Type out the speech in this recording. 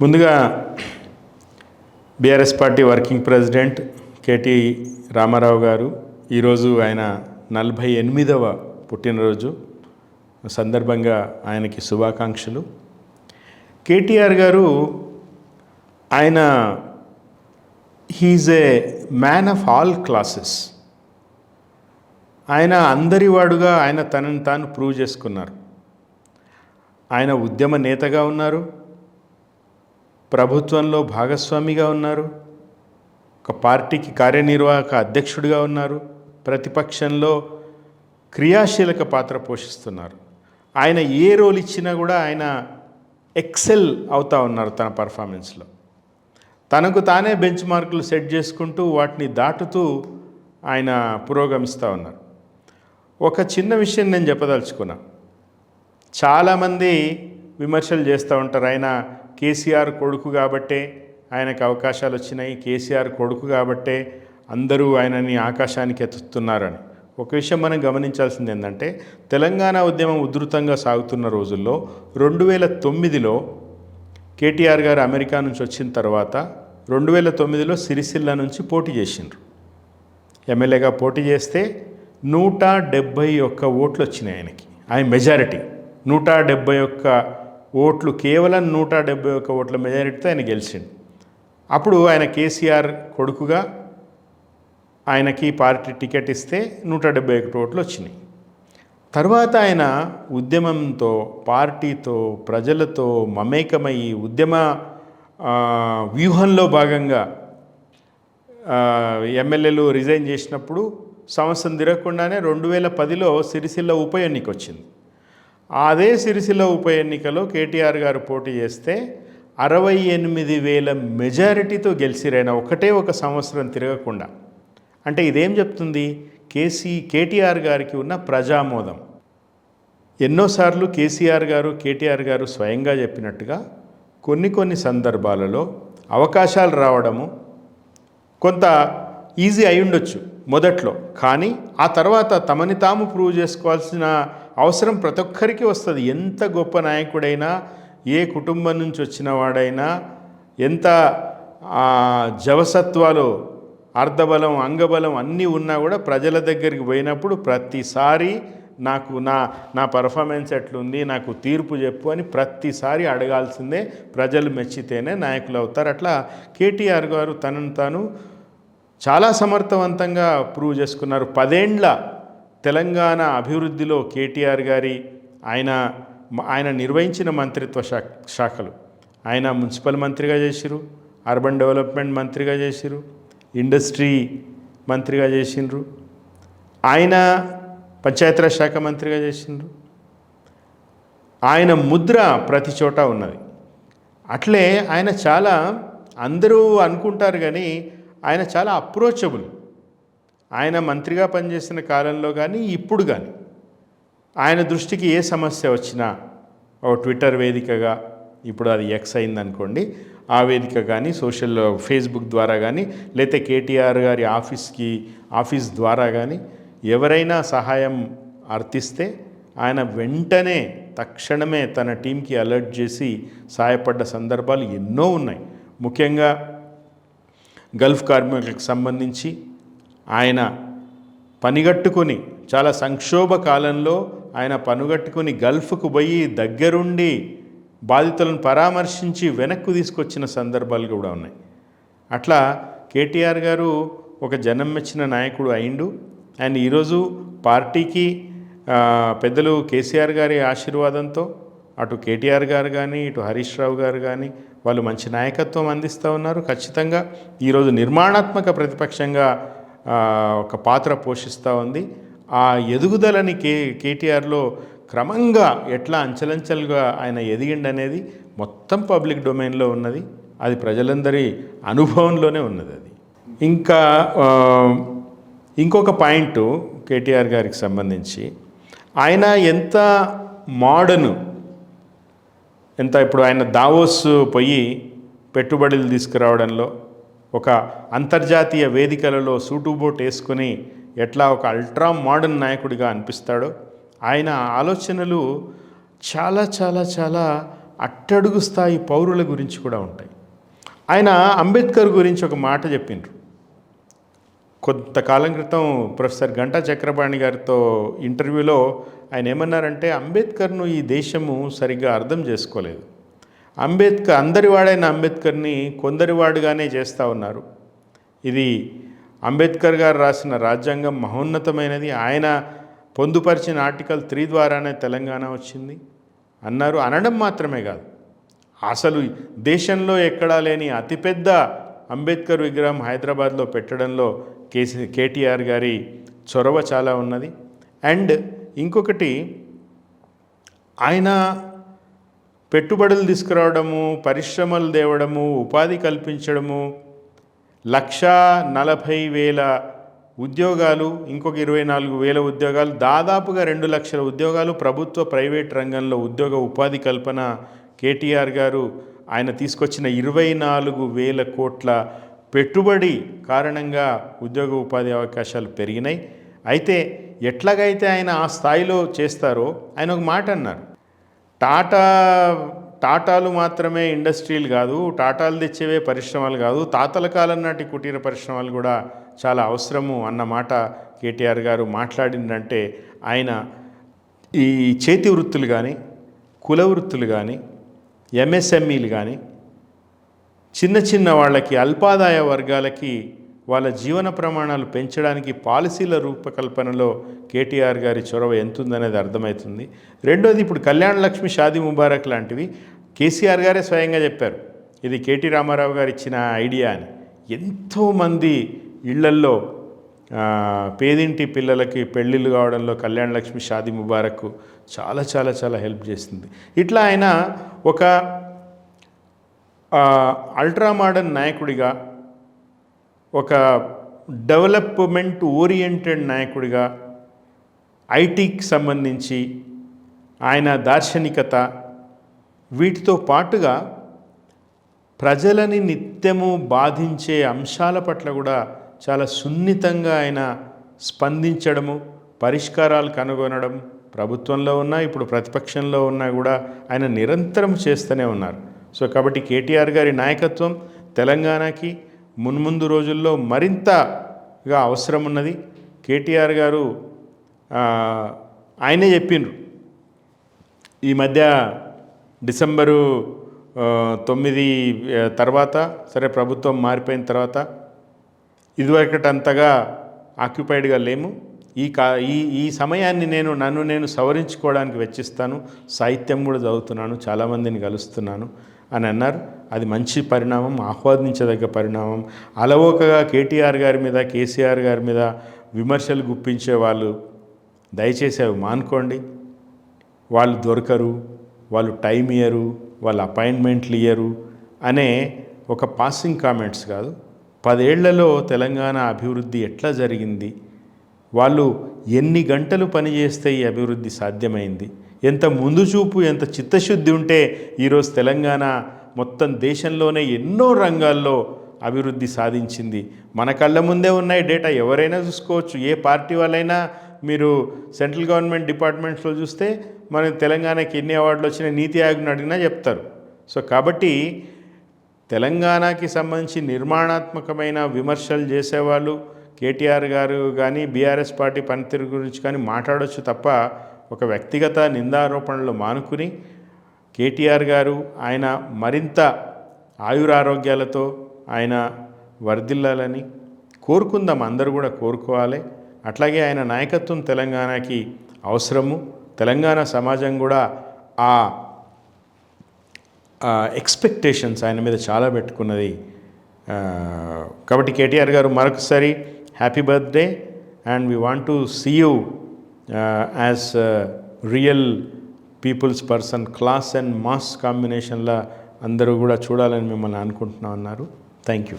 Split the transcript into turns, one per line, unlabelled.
ముందుగా BRS party working president KT Ramarao గారు ఈరోజు ఆయన నలభై ఎనిమిదవ పుట్టినరోజు సందర్భంగా ఆయనకి శుభాకాంక్షలు. కేటీఆర్ గారు ఆయన he's a man of all classes. ఆయన అందరి వాడుగా ఆయన తనని తాను ప్రూవ్ చేసుకున్నారు. ఆయన ఉద్యమ నేతగా ఉన్నారు. ప్రభుత్వంలో భాగస్వామిగా ఉన్నారు. ఒక పార్టీకి కార్యనిర్వాహక అధ్యక్షుడిగా ఉన్నారు. ప్రతిపక్షంలో క్రియాశీలక పాత్ర పోషిస్తున్నారు. ఆయన ఏ రోల్ ఇచ్చినా కూడా ఆయన ఎక్సెల్ అవుతా ఉన్నారు తన పర్ఫార్మెన్స్లో. తనకు తానే బెంచ్ మార్కులు సెట్ చేసుకుంటూ వాటిని దాటుతూ ఆయన పురోగమిస్తూ ఉన్నారు. ఒక చిన్న విషయం నేను చెప్పదలుచుకున్నా. చాలామంది విమర్శలు చేస్తూ ఉంటారు. ఆయన కేసీఆర్ కొడుకు కాబట్టే ఆయనకు అవకాశాలు వచ్చినాయి. కేసీఆర్ కొడుకు కాబట్టే అందరూ ఆయనని ఆకాశానికి ఎత్తుతున్నారని. ఒక విషయం మనం గమనించాల్సింది ఏంటంటే తెలంగాణ ఉద్యమం ఉధృతంగా సాగుతున్న రోజుల్లో రెండు వేల తొమ్మిదిలో కేటీఆర్ గారు అమెరికా నుంచి వచ్చిన తర్వాత రెండు వేల తొమ్మిదిలో సిరిసిల్ల నుంచి పోటీ చేసిండ్రు. ఎమ్మెల్యేగా పోటీ చేస్తే నూట డెబ్భై ఒక్క ఓట్లు వచ్చినాయి ఆయనకి. ఆయన మెజారిటీ నూట డెబ్భై ఒక్క ఓట్లు కేవలం నూట డెబ్భై ఒక్క ఓట్ల మెజారిటీతో ఆయన గెలిచింది అప్పుడు ఆయన కేసీఆర్ కొడుకుగా ఆయనకి పార్టీ టికెట్ ఇస్తే నూట డెబ్బై ఒకటి ఓట్లు వచ్చినాయి. తర్వాత ఆయన ఉద్యమంతో పార్టీతో ప్రజలతో మమేకమయ్యి ఉద్యమ వ్యూహంలో భాగంగా ఎమ్మెల్యేలు రిజైన్ చేసినప్పుడు సంవత్సరం తిరగకుండానే రెండు వేల పదిలో సిరిసిల్ల ఉప ఎన్నిక వచ్చింది. అదే సిరిసిల్ల ఉప ఎన్నికలో కేటీఆర్ గారు పోటీ చేస్తే అరవై ఎనిమిది వేల మెజారిటీతో గెలిచిరైన ఒకటే ఒక సంవత్సరం తిరగకుండా. అంటే ఇదేం చెప్తుంది? కేసీ కేటీఆర్ గారికి ఉన్న ప్రజామోదం. ఎన్నోసార్లు కేసీఆర్ గారు కేటీఆర్ గారు స్వయంగా చెప్పినట్టుగా కొన్ని కొన్ని సందర్భాలలో అవకాశాలు రావడము కొంత ఈజీ అయి ఉండొచ్చు మొదట్లో. కానీ ఆ తర్వాత తమని తాము ప్రూవ్ చేసుకోవాల్సిన అవసరం ప్రతి ఒక్కరికి వస్తుంది. ఎంత గొప్ప నాయకుడైనా ఏ కుటుంబం నుంచి వచ్చిన వాడైనా ఎంత జవసత్వాలు అర్ధబలం అంగబలం అన్నీ ఉన్నా కూడా ప్రజల దగ్గరికి పోయినప్పుడు ప్రతిసారి నాకు నా నా పర్ఫార్మెన్స్ ఎట్లుంది నాకు తీర్పు చెప్పు అని ప్రతిసారి అడగాల్సిందే. ప్రజలు మెచ్చితేనే నాయకులు అవుతారు. అట్లా కేటీఆర్ గారు తనను తాను చాలా సమర్థవంతంగా ప్రూవ్ చేసుకున్నారు. పదేండ్ల తెలంగాణ అభివృద్ధిలో కేటీఆర్ గారి ఆయన ఆయన నిర్వహించిన మంత్రిత్వ శాఖ శాఖలు. ఆయన మున్సిపల్ మంత్రిగా చేసిరు అర్బన్ డెవలప్మెంట్ మంత్రిగా చేసిరు ఇండస్ట్రీ మంత్రిగా చేసిండ్రు ఆయన పంచాయతీరాజ్ శాఖ మంత్రిగా చేసిండ్రు ఆయన ముద్ర ప్రతి చోట ఉన్నది. అట్లే ఆయన చాలా అందరూ అనుకుంటారు కానీ ఆయన చాలా అప్రోచబుల్. ఆయన మంత్రిగా పనిచేసిన కాలంలో కానీ ఇప్పుడు కానీ ఆయన దృష్టికి ఏ సమస్య వచ్చినా ఓ ట్విట్టర్ వేదికగా ఇప్పుడు అది ఎక్స్ అయిందనుకోండి ఆ వేదిక కానీ సోషల్ ఫేస్బుక్ ద్వారా కానీ లేతే కేటీఆర్ గారి ఆఫీస్కి ఆఫీస్ ద్వారా కానీ ఎవరైనా సహాయం అర్థిస్తే ఆయన వెంటనే తక్షణమే తన టీంకి అలర్ట్ చేసి సహాయపడ్డ సందర్భాలు ఎన్నో ఉన్నాయి. ముఖ్యంగా గల్ఫ్ కార్మికులకు సంబంధించి ఆయన పనిగట్టుకొని చాలా సంక్షోభ కాలంలో ఆయన పనుగట్టుకొని గల్ఫ్కు పోయి దగ్గరుండి బాధితులను పరామర్శించి వెనక్కు తీసుకొచ్చిన సందర్భాలు కూడా ఉన్నాయి. అట్లా కేటీఆర్ గారు ఒక జనం మెచ్చిన నాయకుడు అయిండు. అండ్ ఈరోజు పార్టీకి పెద్దలు కేసీఆర్ గారి ఆశీర్వాదంతో అటు కేటీఆర్ గారు కానీ ఇటు హరీష్ రావు గారు కానీ వాళ్ళు మంచి నాయకత్వం అందిస్తూ ఉన్నారు. ఖచ్చితంగా ఈరోజు నిర్మాణాత్మక ప్రతిపక్షంగా ఒక పాత్ర పోషిస్తూ ఉంది. ఆ ఎదుగుదలని కే కేటీఆర్లో క్రమంగా ఎట్లా అంచెలంచెలుగా ఆయన ఎదిగిండనేది మొత్తం పబ్లిక్ డొమైన్లో ఉన్నది. అది ప్రజలందరి అనుభవంలోనే ఉన్నది అది. ఇంకా ఇంకొక పాయింట్ కేటీఆర్ గారికి సంబంధించి ఆయన ఎంత మోడర్న్ ఎంత ఇప్పుడు ఆయన దావోస్ పోయి పెట్టుబడులు తీసుకురావడంలో ఒక అంతర్జాతీయ వేదికలలో సూటుబోట్ వేసుకొని ఎట్లా ఒక అల్ట్రా మోడర్న్ నాయకుడిగా అనిపిస్తాడో ఆయన ఆలోచనలు చాలా చాలా చాలా అట్టడుగు స్థాయి పౌరుల గురించి కూడా ఉంటాయి. ఆయన అంబేద్కర్ గురించి ఒక మాట చెప్పిండ్రు. కొంతకాలం క్రితం ప్రొఫెసర్ గంటా చక్రపాణి గారితో ఇంటర్వ్యూలో ఆయన ఏమన్నారంటే అంబేద్కర్ను ఈ దేశము సరిగ్గా అర్థం చేసుకోలేదు. అంబేద్కర్ అందరి వాడైన అంబేద్కర్ని కొందరి వాడుగానే చేస్తూ ఉన్నారు. ఇది అంబేద్కర్ గారు రాసిన రాజ్యాంగం మహోన్నతమైనది. ఆయన పొందుపరిచిన ఆర్టికల్ త్రీ ద్వారానే తెలంగాణ వచ్చింది. అన్నారు అనడం మాత్రమే కాదు. అసలు దేశంలో ఎక్కడా లేని అతిపెద్ద అంబేద్కర్ విగ్రహం హైదరాబాద్లో పెట్టడంలో కేసీ కేటీఆర్ గారి చొరవ చాలా ఉన్నది. అండ్ ఇంకొకటి ఆయన పెట్టుబడులు తీసుకురావడము పరిశ్రమలు తేవడము ఉపాధి కల్పించడము లక్షా నలభై వేల ఉద్యోగాలు ఇంకొక ఇరవై నాలుగు వేల ఉద్యోగాలు దాదాపుగా రెండు లక్షల ఉద్యోగాలు ప్రభుత్వ ప్రైవేట్ రంగంలో ఉద్యోగ ఉపాధి కల్పన కేటీఆర్ గారు ఆయన తీసుకొచ్చిన ఇరవై నాలుగు వేల కోట్ల పెట్టుబడి కారణంగా ఉద్యోగ ఉపాధి అవకాశాలు పెరిగినాయి. అయితే ఎట్లాగైతే ఆయన ఆ స్థాయిలో చేస్తారో ఆయన ఒక మాట అన్నారు. టాటా టాటాలు మాత్రమే ఇండస్ట్రీలు కాదు టాటాలు తెచ్చేవే పరిశ్రమలు కాదు తాతల కాలం నాటి కుటీర పరిశ్రమలు కూడా చాలా అవసరము అన్న మాట కేటీఆర్ గారు మాట్లాడిందంటే ఆయన ఈ చేతి వృత్తులు కానీ కుల వృత్తులు కానీ ఎంఎస్ఎంఈలు కానీ చిన్న చిన్న వాళ్ళకి అల్పాదాయ వర్గాలకి వాళ్ళ జీవన ప్రమాణాలు పెంచడానికి పాలసీల రూపకల్పనలో కేటీఆర్ గారి చొరవ ఎంతుందనేది అర్థమవుతుంది రెండోది ఇప్పుడు కళ్యాణ లక్ష్మి షాదీ ముబారక్ లాంటివి కేసీఆర్ గారే స్వయంగా చెప్పారు. ఇది కేటీ రామారావు గారు ఇచ్చిన ఐడియా అని. ఎంతోమంది ఇళ్ళల్లో పేదింటి పిల్లలకి పెళ్ళిళ్ళు కావడంలో కళ్యాణ లక్ష్మి షాదీ ముబారక్ చాలా చాలా చాలా హెల్ప్ చేస్తుంది ఇట్లా ఆయన ఒక అల్ట్రా మోడర్న్ నాయకుడిగా ఒక డెవలప్మెంట్ ఓరియంటెడ్ నాయకుడిగా ఐటీకి సంబంధించి ఆయన దార్శనికత వీటితో పాటుగా ప్రజలని నిత్యము బాధించే అంశాల పట్ల కూడా చాలా సున్నితంగా ఆయన స్పందించడము పరిష్కారాలు కనుగొనడం ప్రభుత్వంలో ఉన్నా ఇప్పుడు ప్రతిపక్షంలో ఉన్నా కూడా ఆయన నిరంతరం చేస్తూనే ఉన్నారు. సో కాబట్టి కేటీఆర్ గారి నాయకత్వం తెలంగాణకి మున్ముందు రోజుల్లో మరింతగా అవసరం ఉన్నది. కేటీఆర్ గారు ఆయనే చెప్పిండ్రు ఈ మధ్య డిసెంబరు తొమ్మిది తర్వాత సరే ప్రభుత్వం మారిపోయిన తర్వాత ఇదివరకటి అంతగా ఆక్యుపైడ్గా లేము. ఈ కా ఈ ఈ సమయాన్ని నేను నన్ను నేను సవరించుకోవడానికి వెచ్చిస్తాను. సాహిత్యం కూడా చదువుతున్నాను చాలామందిని కలుస్తున్నాను. అని అన్నారు. అది మంచి పరిణామం ఆహ్వానించదగ్గ పరిణామం. అలవోకగా కేటీఆర్ గారి మీద కేసీఆర్ గారి మీద విమర్శలు గుప్పించే వాళ్ళు దయచేసి అవి మానుకోండి. వాళ్ళు దొరకరు వాళ్ళు టైం ఇయ్యరు వాళ్ళు అపాయింట్మెంట్లు ఇయ్యరు అనే ఒక పాసింగ్ కామెంట్స్ కాదు. పదేళ్ళలో తెలంగాణ అభివృద్ధి ఎట్లా జరిగింది? వాళ్ళు ఎన్ని గంటలు పనిచేస్తే ఈ అభివృద్ధి సాధ్యమైంది? ఎంత ముందు చూపు ఎంత చిత్తశుద్ధి ఉంటే ఈరోజు తెలంగాణ మొత్తం దేశంలోనే ఎన్నో రంగాల్లో అభివృద్ధి సాధించింది. మన కళ్ళ ముందే ఉన్నాయి డేటా ఎవరైనా చూసుకోవచ్చు. ఏ పార్టీ వాళ్ళైనా మీరు సెంట్రల్ గవర్నమెంట్ డిపార్ట్మెంట్స్లో చూస్తే మన తెలంగాణకి ఎన్ని అవార్డులు వచ్చినా నీతి ఆయోగ్ని అడిగినా చెప్తారు. సో కాబట్టి తెలంగాణకి సంబంధించి నిర్మాణాత్మకమైన విమర్శలు చేసేవాళ్ళు కేటీఆర్ గారు కానీ బీఆర్ఎస్ పార్టీ పనితీరు గురించి కానీ మాట్లాడవచ్చు తప్ప ఒక వ్యక్తిగత నిందారోపణలు మానుకుని కేటీఆర్ గారు ఆయన మరింత ఆయురారోగ్యాలతో ఆయన వర్ధిల్లాలని కోరుకుందాం. అందరూ కూడా కోరుకోవాలి. అట్లాగే ఆయన నాయకత్వం తెలంగాణకి అవసరము. తెలంగాణ సమాజం కూడా ఆ ఎక్స్పెక్టేషన్స్ ఆయన మీద చాలా పెట్టుకున్నది. కాబట్టి కేటీఆర్ గారు మరొకసారి happy birthday and we want to see you as real people's person class and mass కాంబినేషన్లో అందరూ కూడా చూడాలని మిమ్మల్ని అనుకుంటున్నాం అన్నారు థ్యాంక్ యూ